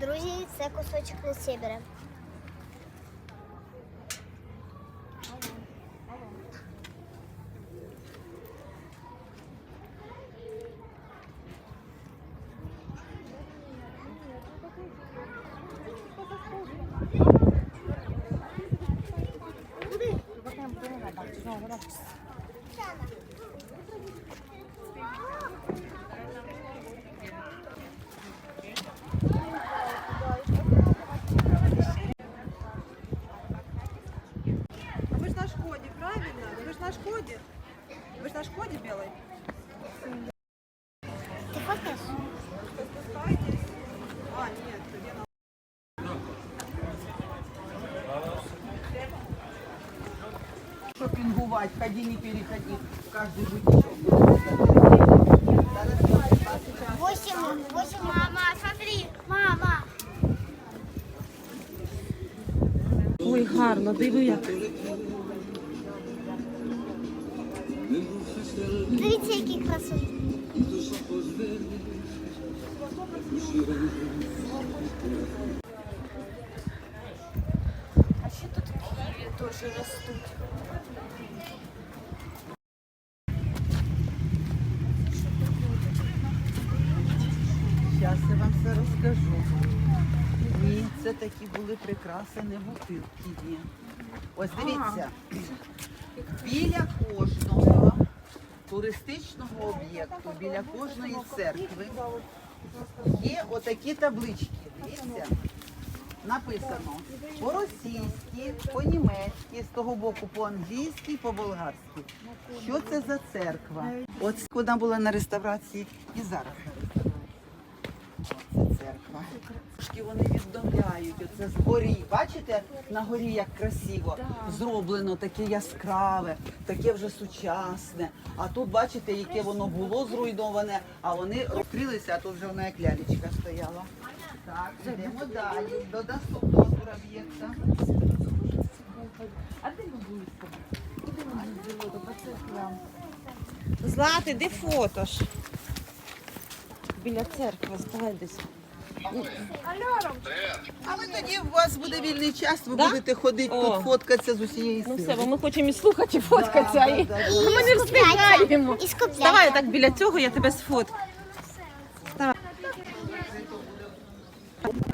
Друзі, це кусочок на сєбера. Вы же на Шкоде, правильно? Вы же на Шкоде? Вы же на Шкоде белой? Шопингувати, ходи, не переходи, в каждый бутичок. Восемь, восемь, мама, смотри, мама. Ой, гарно, диви як. Дивіться, які красиві. А ще тут ківі теж ростуть. Зараз я вам все розкажу. Ні, це такі були прикраси, не бутилки. Ось дивіться, біля кожного туристичного об'єкту, біля кожної церкви є отакі таблички. Дивіться, написано по-російськи, по-німецьки, з того боку по-англійськи, по-болгарськи. Що це за церква? От вона була на реставрації і зараз церква. Трошки вони віддомляють. Оце згорі. Бачите, на горі як красиво зроблено, таке яскраве, таке вже сучасне. А тут бачите, яке воно було зруйноване, а вони розкрилися, а тут вже вона як лялечка стояла. Так, йдемо далі до наступного тураб'єкта. А де ми були з тобою? Злати, де фото ж? Біля церкви, ставай десь. А ви тоді у вас буде вільний час, ви Да? будете ходити О. тут фоткатися з усієї Ну сили. все, бо ми хочемо і слухати, і фоткатися. Да, і... да, да. Ну, Ми не встигаємо. І скупляться. Давай так біля цього, я тебе сфоткаю. Давай.